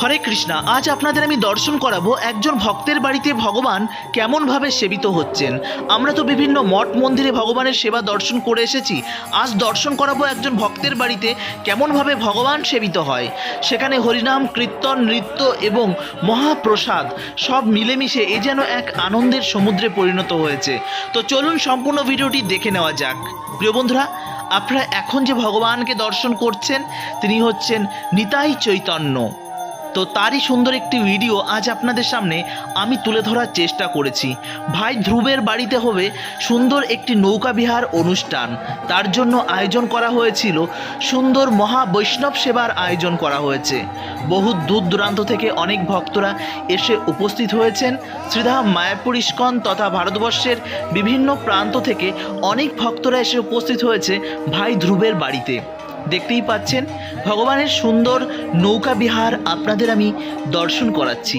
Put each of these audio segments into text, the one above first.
হরে কৃষ্ণা, আজ আপনাদের আমি দর্শন করাবো একজন ভক্তের বাড়িতে ভগবান কেমনভাবে সেবিত হচ্ছেন। আমরা তো বিভিন্ন মঠ মন্দিরে ভগবানের সেবা দর্শন করে এসেছি। আজ দর্শন করাবো একজন ভক্তের বাড়িতে কেমনভাবে ভগবান সেবিত হয়। সেখানে হরিনাম, কীর্তন, নৃত্য এবং মহাপ্রসাদ সব মিলেমিশে এ যেন এক আনন্দের সমুদ্রে পরিণত হয়েছে। তো চলুন সম্পূর্ণ ভিডিওটি দেখে নেওয়া যাক। প্রিয় বন্ধুরা, আপনারা এখন যে ভগবানকে দর্শন করছেন, তিনি হচ্ছেন নিতাই চৈতন্য। তো তারই সুন্দর একটি ভিডিও আজ আপনাদের সামনে আমি তুলে ধরার চেষ্টা করেছি। ভাই ধ্রুবের বাড়িতে হবে সুন্দর একটি নৌকা বিহার অনুষ্ঠান। তার জন্য আয়োজন করা হয়েছিল সুন্দর মহা বৈষ্ণব সেবার আয়োজন করা হয়েছে। বহু দূর দূরান্ত থেকে অনেক ভক্তরা এসে উপস্থিত হয়েছেন। শ্রীধাম মায়াপুর ইস্কন তথা ভারতবর্ষের বিভিন্ন প্রান্ত থেকে অনেক ভক্তরা এসে উপস্থিত হয়েছে ভাই ধ্রুবের বাড়িতে। দেখতেই পাচ্ছেন, ভগবানের সুন্দর নৌকা বিহার আপনাদের আমি দর্শন করাচ্ছি।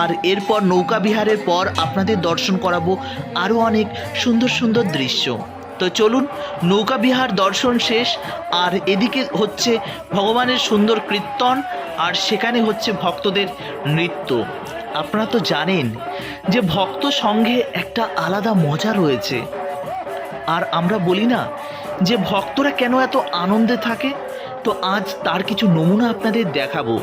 আর এরপর নৌকা বিহারের পর আপনাদের দর্শন করাবো আরও অনেক সুন্দর সুন্দর দৃশ্য। তো চলুন, নৌকা বিহার দর্শন শেষ, আর এদিকে হচ্ছে ভগবানের সুন্দর কীর্তন, আর সেখানে হচ্ছে ভক্তদের নৃত্য। আপনারা তো জানেন যে ভক্ত সঙ্গে একটা আলাদা মজা রয়েছে। আর আমরা বলি না যে ভক্তরা কেন এত আনন্দে থাকে? তো আজ তার কিছু নমুনা আপনাদের দেখাবো।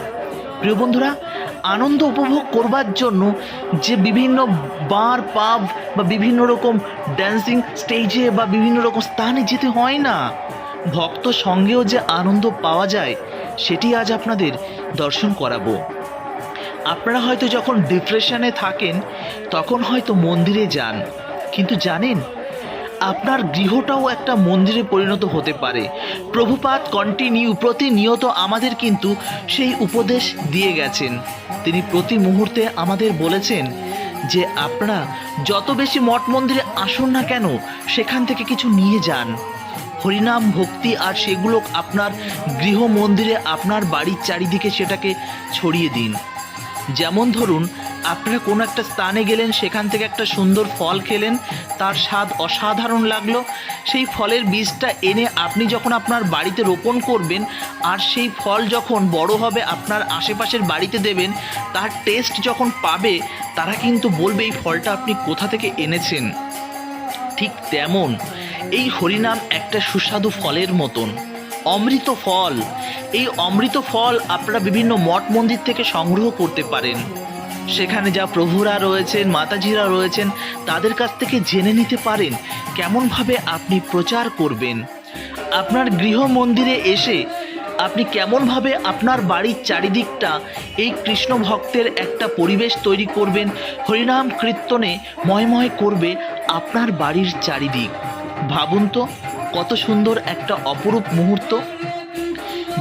প্রিয় বন্ধুরা, আনন্দ উপভোগ করবার জন্য যে বিভিন্ন বার, পাব বা বিভিন্ন রকম ড্যান্সিং স্টেজে বা বিভিন্ন রকম স্থানে যেতে হয় না। ভক্ত সঙ্গেও যে আনন্দ পাওয়া যায়, সেটি আজ আপনাদের দর্শন করাবো। আপনারা হয়তো যখন ডিপ্রেশনে থাকেন, তখন হয়তো মন্দিরে যান। কিন্তু জানেন আপনার গৃহটাও একটা মন্দিরে পরিণত হতে পারে। প্রভুপাত কন্টিনিউ প্রতিনিয়ত আমাদের কিন্তু সেই উপদেশ দিয়ে গেছেন। তিনি প্রতি মুহূর্তে আমাদের বলেছেন যে, আপনারা যত বেশি মঠ মন্দিরে আসুন না কেন, সেখান থেকে কিছু নিয়ে যান। হরিনাম, ভক্তি আর সেগুলো আপনার গৃহ মন্দিরে, আপনার বাড়ির চারিদিকে সেটাকে ছড়িয়ে দিন। যেমন ধরুন আপনারা কোনো একটা স্থানে গেলেন, সেখান থেকে একটা সুন্দর ফল খেলেন, তার স্বাদ অসাধারণ লাগল। সেই ফলের বীজটা এনে আপনি যখন আপনার বাড়িতে রোপণ করবেন, আর সেই ফল যখন বড় হবে আপনার আশেপাশের বাড়িতে দেবেন, তার টেস্ট যখন পাবে, তারা কিন্তু বলবে, এই ফলটা আপনি কোথা থেকে এনেছেন? ঠিক তেমন, এই হরিনাম একটা সুস্বাদু ফলের মতন। অমৃত ফল, এই অমৃত ফল আপনারা বিভিন্ন মঠ মন্দির থেকে সংগ্রহ করতে পারেন। সেখানে যা প্রভুরা রয়েছেন, মাতাজিরা রয়েছেন, তাদের কাছ থেকে জেনে নিতে পারেন কেমনভাবে আপনি প্রচার করবেন। আপনার গৃহ মন্দিরে এসে আপনি কেমনভাবে আপনার বাড়ির চারিদিকটা এই কৃষ্ণ ভক্তের একটা পরিবেশ তৈরি করবেন, হরিনাম কীর্তনে ময়ময় করবে আপনার বাড়ির চারিদিক। ভাবুন তো, কত সুন্দর একটা অপরূপ মুহূর্ত।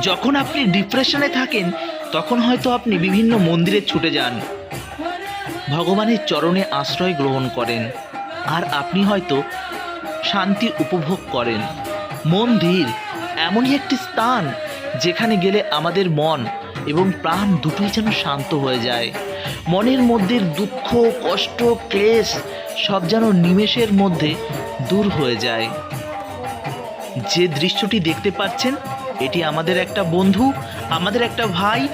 যখন আপনি ডিপ্রেশনে থাকেন, তখন হয়তো আপনি বিভিন্ন মন্দিরে ছুটে যান। ভগবানের চরণে আশ্রয় গ্রহণ করেন। আর আপনি হয়তো শান্তি উপভোগ করেন। মন্দির এমনই একটি স্থান যেখানে গেলে আমাদের মন এবং প্রাণ দুটোই যেন শান্ত হয়ে যায়। মনের মধ্যে দুঃখ, কষ্ট, ক্লেশ সব যেন নিমেষের মধ্যে দূর হয়ে যায়। যে দৃশ্যটি দেখতে পাচ্ছেন, এটি আমাদের একটা বন্ধু, আমাদের একটা ভাই,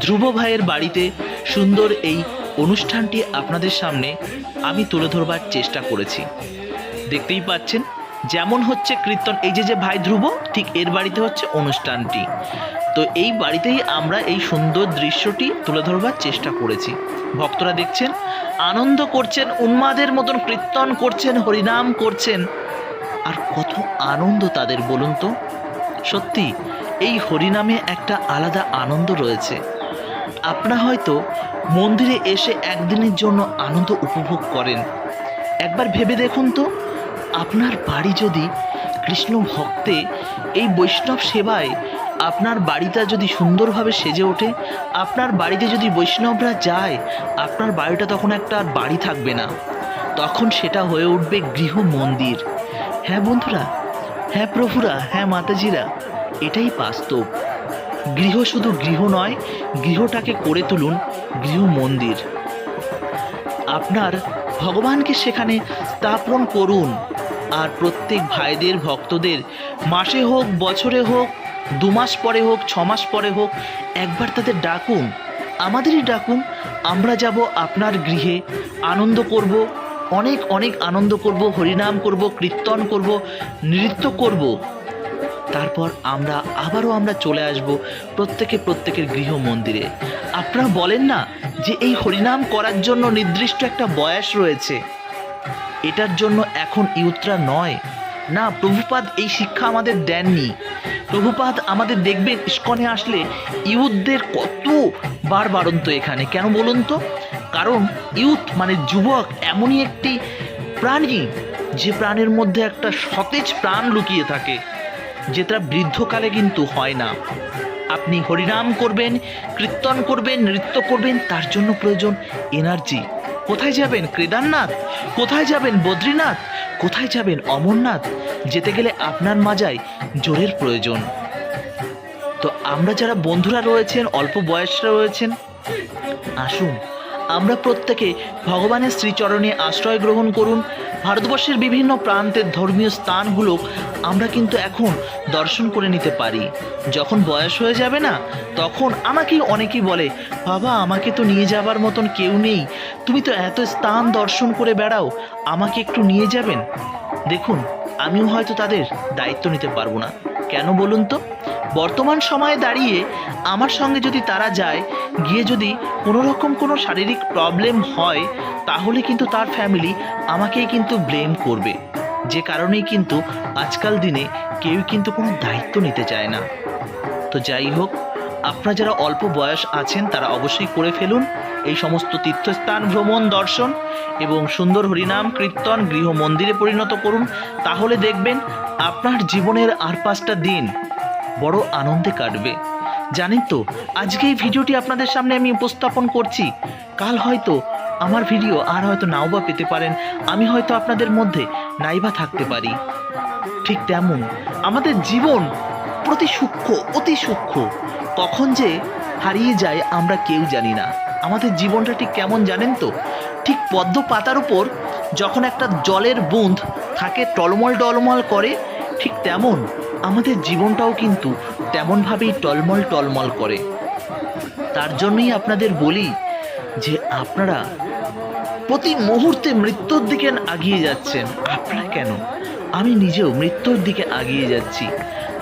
ধ্রুব ভাইয়ের বাড়িতে সুন্দর এই অনুষ্ঠানটি আপনাদের সামনে আমি তুলে ধরবার চেষ্টা করেছি। দেখতেই পাচ্ছেন, যেমন হচ্ছে কীর্তন, এই যে যে ভাই ধ্রুব, ঠিক এর বাড়িতে হচ্ছে অনুষ্ঠানটি। তো এই বাড়িতেই আমরা এই সুন্দর দৃশ্যটি তুলে ধরবার চেষ্টা করেছি। ভক্তরা দেখছেন, আনন্দ করছেন, উন্মাদের মতন কীর্তন করছেন, হরিনাম করছেন। আর কত আনন্দ তাদের, বলুন তো? সত্যি, এই হরিনামে একটা আলাদা আনন্দ রয়েছে। আপনারা হয়তো মন্দিরে এসে একদিনের জন্য আনন্দ উপভোগ করেন। একবার ভেবে দেখুন তো, আপনার বাড়ি যদি কৃষ্ণ ভক্তে এই বৈষ্ণব সেবায় আপনার বাড়িটা যদি সুন্দরভাবে সেজে ওঠে, আপনার বাড়িতে যদি বৈষ্ণবরা যায়, আপনার বাড়িটা তখন একটা আর বাড়ি থাকবে না। তখন সেটা হয়ে উঠবে গৃহ মন্দির। হ্যাঁ বন্ধুরা হ্যাঁ প্রভুরা হ্যাঁ মাতাজিরা, এটাই বাস্তব। গৃহ শুধু গৃহ নয়, গৃহটাকে করে তুলুন গৃহ মন্দির। আপনার ভগবানকে সেখানে স্থাপন করুন, আর প্রত্যেক ভাইদের, ভক্তদের মাসে হোক, বছরে হোক, দু মাস পরে হোক, ছ মাস পরে হোক, একবার তাদের ডাকুন। আমাদেরই ডাকুন, আমরা যাব আপনার গৃহে আনন্দ করব, অনেক অনেক আনন্দ করব, হরিনাম করব, কীর্তন করব, নৃত্য করব। তারপর আমরা আবারও আমরা চলে আসব প্রত্যেকে প্রত্যেকের গৃহ মন্দিরে। আপনারা বলেন না যে এই হরিনাম করার জন্য নির্দিষ্ট একটা বয়স রয়েছে? এটার জন্য এখন ইউথরা নয়। না, প্রভুপাদ এই শিক্ষা আমাদের দেননি। প্রভুপাদ আমাদের দেখবেন ইস্কনে আসলে ইউথদের কত বার বাড়ন্ত এখানে। কেন বলুন তো? কারণ ইউথ মানে যুবক এমনই একটি প্রাণী, যে প্রাণের মধ্যে একটা সতেজ প্রাণ লুকিয়ে থাকে। যেটা বৃদ্ধকালে কিন্তু হয় না। আপনি হরিনাম করবেন, কীর্তন করবেন, নৃত্য করবেন, তার জন্য প্রয়োজন এনার্জি কোথায় যাবেন কেদারনাথ? কোথায় যাবেন বদ্রীনাথ? কোথায় যাবেন অমরনাথ? যেতে গেলে আপনার মাজায় জোরের প্রয়োজন। তো আমরা যারা বন্ধুরা রয়েছেন, অল্প বয়সরা রয়েছেন, আসুন আমরা প্রত্যেকে ভগবানের শ্রীচরণে আশ্রয় গ্রহণ করুন। ভারতবর্ষের বিভিন্ন প্রান্তের ধর্মীয় স্থানগুলো আমরা কিন্তু এখন দর্শন করে নিতে পারি। যখন বয়স হয়ে যাবে না, তখন আমাকেই অনেকেই বলে, বাবা, আমাকে তো নিয়ে যাবার মতন কেউ নেই। তুমি তো এত স্থান দর্শন করে বেড়াও, আমাকে একটু নিয়ে যাবেন? দেখুন, আমিও হয়তো তাদের দায়িত্ব নিতে পারব না। কেন বলুন তো? বর্তমান সময়ে দাঁড়িয়ে আমার সঙ্গে যদি তারা যায়, গিয়ে যদি কোনো রকম কোনো শারীরিক প্রবলেম হয়, তাহলে কিন্তু তার ফ্যামিলি আমাকেই কিন্তু ব্লেম করবে। যে কারণেই কিন্তু আজকাল দিনে কেউ কিন্তু কোনো দায়িত্ব নিতে চায় না। তো যাই হোক, আপনারা যারা অল্প বয়স আছেন, তারা অবশ্যই করে ফেলুন। এই সমস্ত তীর্থস্থান, ভ্রমণ, দর্শন এবং সুন্দর হরিনাম, কীর্তন, গৃহ মন্দিরে পরিণত করুন। তাহলে দেখবেন আপনার জীবনের আর পাঁচটা দিন বড় আনন্দে কাটবে। জানেন তো, আজকে এই ভিডিওটি আপনাদের সামনে আমি উপস্থাপন করছি। কাল হয়তো আমার ভিডিও আর হয়তো নাও বা পেতে পারেন। আমি হয়তো আপনাদের মধ্যে নাইবা থাকতে পারি। ঠিক তেমন, আমাদের জীবন প্রতি সূক্ষ্ম, অতি সূক্ষ্ম। কখন যে হারিয়ে যায় আমরা কেউ জানি না। আমাদের জীবনটা ঠিক কেমন জানেন তো? ঠিক পদ্ম পাতার উপর যখন একটা জলের বুঁদ থাকে, টলমল টলমল করে ঠিক তেমন। আমাদের জীবনটাও কিন্তু তেমনভাবেই টলমল টলমল করে। তার জন্যই আপনাদের বলি যে আপনারা প্রতি মুহূর্তে মৃত্যুর দিকে আগিয়ে যাচ্ছেন। আপনারা কেন? আমি নিজেও মৃত্যুর দিকে আগিয়ে যাচ্ছি।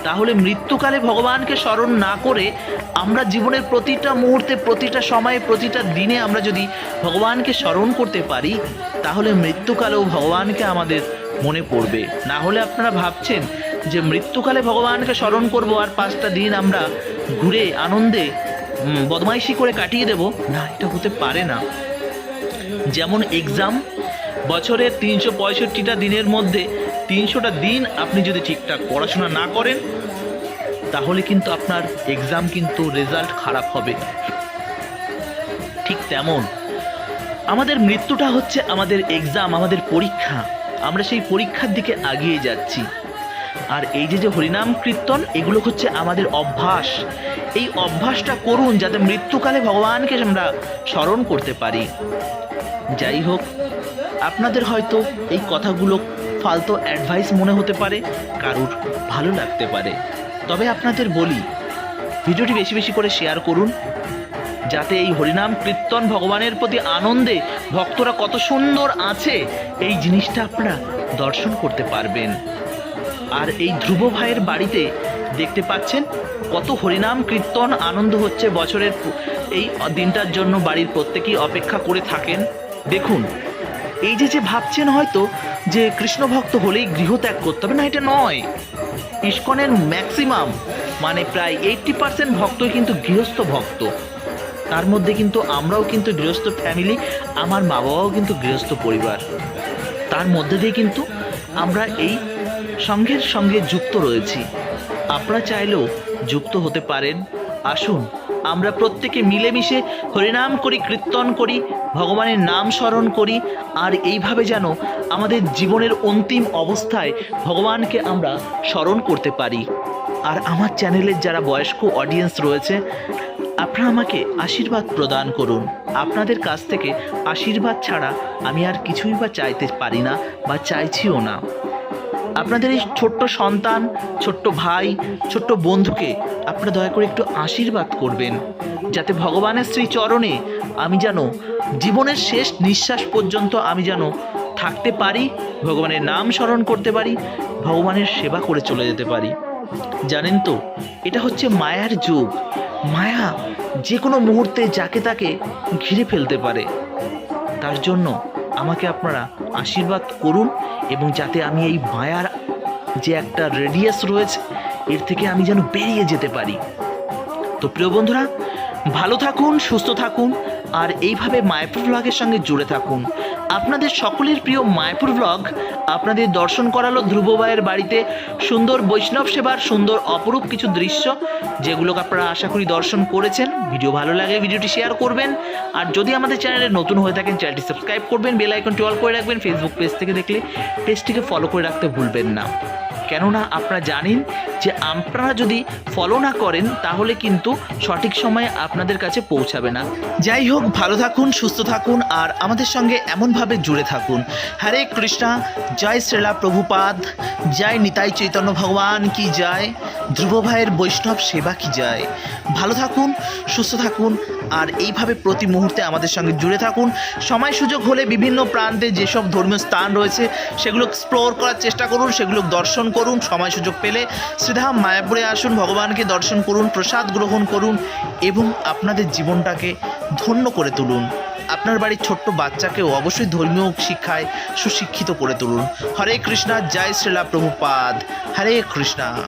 তাহলে মৃত্যুকালে ভগবানকে স্মরণ না করে আমরা জীবনের প্রতিটা মুহূর্তে, প্রতিটা সময়ে, প্রতিটা দিনে আমরা যদি ভগবানকে স্মরণ করতে পারি, তাহলে মৃত্যুকালেও ভগবানকে আমাদের মনে পড়বে। না হলে আপনারা ভাবছেন যে মৃত্যুকালে ভগবানকে স্মরণ করব আর পাঁচটা দিন আমরা ঘুরে আনন্দে বদমাইশি করে কাটিয়ে দেব? না, এটা হতে পারে না। যেমন এক্সাম বছরের তিনশো পঁয়ষট্টিটা দিনের মধ্যে তিনশোটা দিন আপনি যদি ঠিকঠাক পড়াশোনা না করেন, তাহলে কিন্তু আপনার এক্সাম কিন্তু রেজাল্ট খারাপ হবে। ঠিক তেমন। আমাদের মৃত্যুটা হচ্ছে আমাদের এক্সাম আমাদের পরীক্ষা। আমরা সেই পরীক্ষার দিকে আগিয়ে যাচ্ছি। আর এই যে যে হরিনাম কীর্তন, এগুলো হচ্ছে আমাদের অভ্যাস। এই অভ্যাসটা করুন যাতে মৃত্যুকালে ভগবানকে আমরা স্মরণ করতে পারি। যাই হোক, আপনাদের হয়তো এই কথাগুলো ফালতু অ্যাডভাইস মনে হতে পারে, কারুর ভালো লাগতে পারে। তবে আপনাদের বলি, ভিডিওটি বেশি বেশি করে শেয়ার করুন যাতে এই হরিনাম কীর্তন ভগবানের প্রতি আনন্দে ভক্তরা কত সুন্দর আছে, এই জিনিসটা আপনারা দর্শন করতে পারবেন। আর এই ধ্রুব ভাইয়ের বাড়িতে দেখতে পাচ্ছেন কত হরিনাম কীর্তন আনন্দ হচ্ছে বছরের এই দিনটার জন্য বাড়ির প্রত্যেকেই অপেক্ষা করে থাকেন। দেখুন, এই যে যে ভাবছেন হয়তো যে কৃষ্ণ ভক্ত হলেই গৃহত্যাগ করতে হবে, না, এটা নয়। ইস্কনের ম্যাক্সিমাম মানে প্রায় এইটটি পার্সেন্ট ভক্তই কিন্তু গৃহস্থ ভক্ত। তার মধ্যে কিন্তু আমরাও কিন্তু গৃহস্থ ফ্যামিলি আমার মা বাবাও কিন্তু গৃহস্থ পরিবার। তার মধ্যে দিয়ে কিন্তু আমরা এই সংঘের সঙ্গে যুক্ত রয়েছি। আপনারা চাইলেও যুক্ত হতে পারেন। আসুন, আমরা প্রত্যেকে মিলেমিশে হরিনাম করি, কীর্তন করি, ভগবানের নাম স্মরণ করি, আর এইভাবে যেন আমাদের জীবনের অন্তিম অবস্থায় ভগবানকে আমরা স্মরণ করতে পারি। আর আমার চ্যানেলের যারা বয়স্ক অডিয়েন্স রয়েছে আপনারা আমাকে আশীর্বাদ প্রদান করুন। আপনাদের কাছ থেকে আশীর্বাদ ছাড়া আমি আর কিছুই বা চাইতে পারি না বা চাইছিও না। আপনাদের এই ছোট্ট সন্তান, ছোট্ট ভাই, ছোট্ট বন্ধুকে আপনারা দয়া করে একটু আশীর্বাদ করবেন, যাতে ভগবানের শ্রী চরণে আমি যেন জীবনের শেষ নিঃশ্বাস পর্যন্ত আমি যেন থাকতে পারি, ভগবানের নাম স্মরণ করতে পারি, ভগবানের সেবা করে চলে যেতে পারি। জানেন তো, এটা হচ্ছে মায়ার যুগ। মায়া যে কোনো মুহূর্তে যাকে তাকে ঘিরে ফেলতে পারে। তার জন্য আমাকে আপনারা আশীর্বাদ করুন এবং যাতে আমি এই মায়ার যে একটা রেডিয়াস রয়েছে, এর থেকে আমি যেন বেরিয়ে যেতে পারি। তো প্রিয় বন্ধুরা, ভালো থাকুন, সুস্থ থাকুন, আর এইভাবে মায়াপুর ব্লগের সঙ্গে জুড়ে থাকুন। আপনাদের সকলের প্রিয় মায়াপুর ব্লগ আপনাদের দর্শন করালো ধ্রুববাইয়ের বাড়িতে সুন্দর বৈষ্ণব সেবার সুন্দর অপরূপ কিছু দৃশ্য, যেগুলোকে আপনারা আশা করি দর্শন করেছেন। ভিডিও ভালো লাগে, ভিডিওটি শেয়ার করবেন। আর যদি আমাদের চ্যানেলে নতুন হয়ে থাকেন চ্যানেলটি সাবস্ক্রাইব করবেন বেল আইকনটি অল করে রাখবেন ফেসবুক পেজ থেকে দেখলে পেজটিকে ফলো করে রাখতে ভুলবেন না। কেননা আপনারা জানেন যে আপনারা যদি ফলো না করেন, তাহলে কিন্তু সঠিক সময়ে আপনাদের কাছে পৌঁছাবে না। যাই হোক, ভালো থাকুন, সুস্থ থাকুন, আর আমাদের সঙ্গে এমনভাবে জুড়ে থাকুন। হরে কৃষ্ণা, জয় শ্রীলা প্রভুপাদ, জয় নিতাই চৈতন্য ভগবান কি জয়, ধ্রুব ভাইয়ের বৈষ্ণব সেবা কি যায় ভালো থাকুন, সুস্থ থাকুন আর এইভাবে প্রতি মুহূর্তে আমাদের সঙ্গে জুড়ে থাকুন। সময় সুযোগ হলে বিভিন্ন প্রান্তে যেসব ধর্মীয় স্থান রয়েছে, সেগুলো এক্সপ্লোর করার চেষ্টা করুন, সেগুলো দর্শন করুন। সময় সুযোগ পেলে শ্রীধাম মায়াপুরে আসুন, ভগবানকে দর্শন করুন, প্রসাদ গ্রহণ করুন এবং আপনাদের জীবনটাকে ধন্য করে তুলুন। আপনার বাড়ির ছোট্ট বাচ্চাকেও অবশ্যই ধর্মীয় শিক্ষায় সুশিক্ষিত করে তুলুন। হরে কৃষ্ণা, জয় শ্রীলা প্রভুপাদ। হরে কৃষ্ণা।